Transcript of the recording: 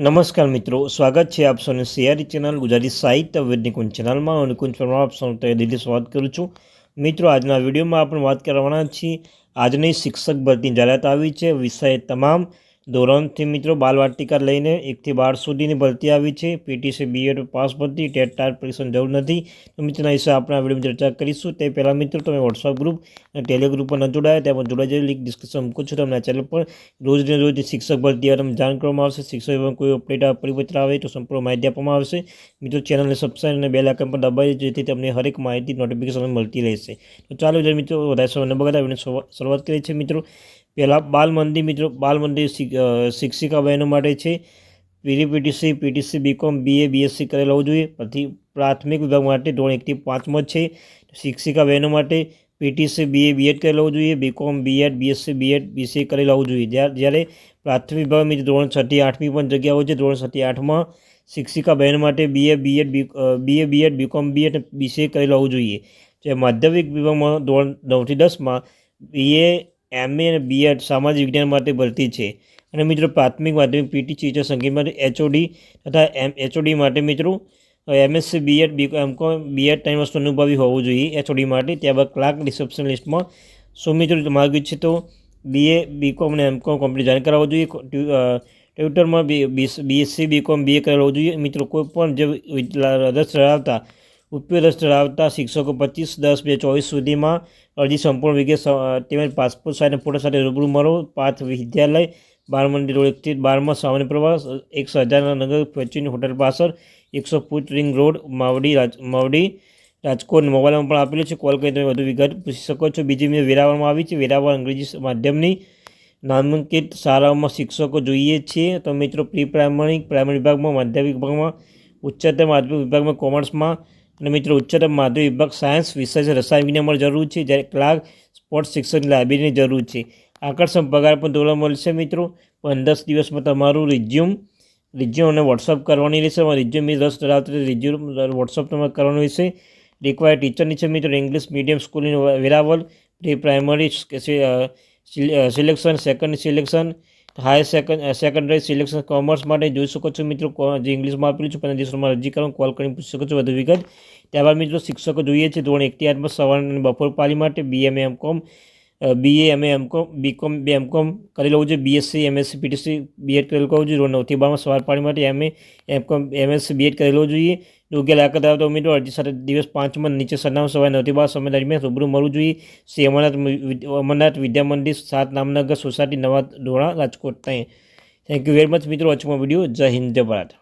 નમસ્કાર મિત્રો, સ્વાગત છે આપ સૌને સિયારી ચેનલ, ગુજરાતી સાહિત્ય નિકુંજ ચેનલમાં. હું નિકુંજ પરમાર, આપ સૌનું તહે દિલથી સ્વાગત કરું છું. મિત્રો, આજના વિડીયોમાં આપણે વાત કરવાના છીએ. આજની શિક્ષક ભરતી જાહેરાત આવી છે. વિષય તમામ ધોરણથી મિત્રો બાલવાટિકા લઈને એકથી બાર સુધીની ભરતી આવી છે. પીટીસી બીએડ પાસ ભરતી, ટેટ ટાટ પરીક્ષાની જરૂર નથી. મિત્રોના વિશે આપણે આ વિડીયોમાં ચર્ચા કરીશું. તે પહેલાં મિત્રો તમે વોટ્સઅપ ગ્રુપ અને ટેલિગ્રુપ પર ન જોડાયા, તેમાં જોડાઈ જાય લિંક ડિસ્ક્રિપ્શન મૂકું છું તમને ચેનલ પર. રોજને રોજ શિક્ષક ભરતી તમને જાણ કરવામાં આવશે. શિક્ષક એવા કોઈ અપડેટ પરિપત્ર આવે તો સંપૂર્ણ માહિતી આપવામાં આવશે. મિત્રો ચેનલને સબસ્ક્રાઈબ અને બેલ આઇકન પર દબાવી જેથી તમને હરેક માહિતી નોટિફિકેશન મળતી રહેશે. તો ચાલો મિત્રો, વધારે સમય ન બગાડતા શરૂઆત કરીએ છીએ મિત્રો. પહેલાં બાલ મંદિર મિત્રો, બાલ મંદિર શિક્ષિકા બહેનો માટે છે. PD PTC PTC B Com, BA, BSc કરેલ હોવું જોઈએ. પછી પ્રાથમિક વિભાગ માટે ધોરણ એકથી પાંચમાં છે. શિક્ષિકા બહેનો માટે પીટીસી, બીએ, બીએડ કરેલ હોવું જોઈએ. B Com, B Ed, BSc, B Ed, BCA કરેલ હોવું જોઈએ. જ્યાં, જ્યારે પ્રાથમિક વિભાગ મિત્રો ધોરણ છઠ્ઠી આઠમી પણ જગ્યા હોય છે, ધોરણ છઠ્ઠી આઠમાં શિક્ષિકા બહેનો માટે BA, B Ed BA, B Ed, B Com, B Ed BCA કરેલ હોવું જોઈએ. જે માધ્યમિક વિભાગમાં ધોરણ નવથી દસમાં, બીએ એમએ અને બીએડ સામાજિક વિજ્ઞાન માટે ભરતી છે. અને મિત્રો, પ્રાથમિક માધ્યમિક પીટી ટીચર સંગીત માટે એચઓડી તથા એમ એચઓડી માટે મિત્રો MSc B Ed B M Com B Ed ત્રણ વર્ષનો અનુભવી હોવું જોઈએ એચઓડી માટે. ત્યારબાદ ક્લાર્ક રિસેપ્શન લિસ્ટમાં સો મિત્રો માગ્યું છે તો બીએ બીકોમ અને એમકોમ કમ્પ્લીટ જાણ કરાવવું જોઈએ. ટ્વિટરમાં B BSc B Com BA કરાવવું જોઈએ. મિત્રો, કોઈ પણ જે રસ ધરાવતા ઉપયોગ રસ ધરાવતા શિક્ષકો પચીસ, દસ બે ચોવીસ સુધીમાં અરજી સંપૂર્ણ વિગત તેમજ પાસપોર્ટ સાઇઝના ફોટો સાથે રૂબરૂ મળો. પાથ વિદ્યાલય, બારમંડી રોડ એકથી બારમાં સામાન્ય પ્રવાસ, એકસો હજારના નગર ફોર્ચ્યુન હોટલ પાછળ, એકસો foot ring road, Mavdi Mavdi Rajkot મોબાઈલમાં પણ આપેલું છે. કોલ કરી તમે વધુ વિગત પૂછી શકો છો. બીજી મેં વેરાવળમાં આવી છે. વેરાવળ અંગ્રેજી માધ્યમની નામાંકિત શાળાઓમાં શિક્ષકો જોઈએ છીએ તો મિત્રો, પ્રી પ્રાઇમરી પ્રાઇમરી વિભાગમાં, માધ્યમિક વિભાગમાં ઉચ્ચતર માધ્યમિક વિભાગમાં, કોમર્સમાં અને મિત્રો ઉચ્ચતર માધ્યમિક વિભાગ સાયન્સ, વિષય રસાયણ વિજ્ઞાન જરૂર છે. જ્યારે ક્લાર્ક સ્પોર્ટ્સ શિક્ષકની લાઇબ્રેરીની જરૂર છે. આકર્ષક પગાર પણ ધોરણ મળશે મિત્રો. પંદર દિવસમાં તમારું રિઝ્યુમ રિઝ્યુમ અને વોટ્સઅપ કરવાની રહેશે. રિઝ્યુમ રસ ધરાવતા રિઝ્યુમ વોટ્સઅપ તમારે કરવાનું રહેશે. રિક્વાયર ટીચરની છે મિત્રો ઇંગ્લિશ મીડિયમ સ્કૂલની Veraval pre primary selection second selection higher second secondary selection commerce માટે જોઈ શકો છો મિત્રો જે ઇંગ્લિશમાં આપેલું છે, પણ દિવસોમાં અરજી કરો કોલ કરીને પૂછી શકો છો વધુ વિગત. ત્યારબાદ મિત્રો શિક્ષકો જોઈએ છે, ધોરણ એકથી આઠમાં સવાર અને બપોર પાલી માટે BMA MCom BA MA એમ કોમ બીકોમ બે એમ કોમ લેવું જોઈએ બીએસસી એમએસસી પીટીસી બીએડ કરેલું હોવું જોઈએ ધોરણ નવથી બારમાં સવાર પાણી માટે એમએ એમ કોમ એમએસસી બીએડ કરેલું હોવું જોઈએ. યોગ્ય લાયકાત ધરાવતા ઉમેદવાર અરજી સાથે દિવસ પાંચમાં નીચે સરનામું સવારે નવથી બાર સમય દરમિયાન રૂબરૂ મળવું જોઈએ. શ્રી અમરનાથ અમરનાથ વિદ્યા મંદિર સાત નામનગર સોસાયટી નવા ધોળા રાજકોટ ત્યાં. થેન્ક યુ વેરી મચ મિત્રો. વચમાં વીડિયો જય હિન્દ, જય ભારત.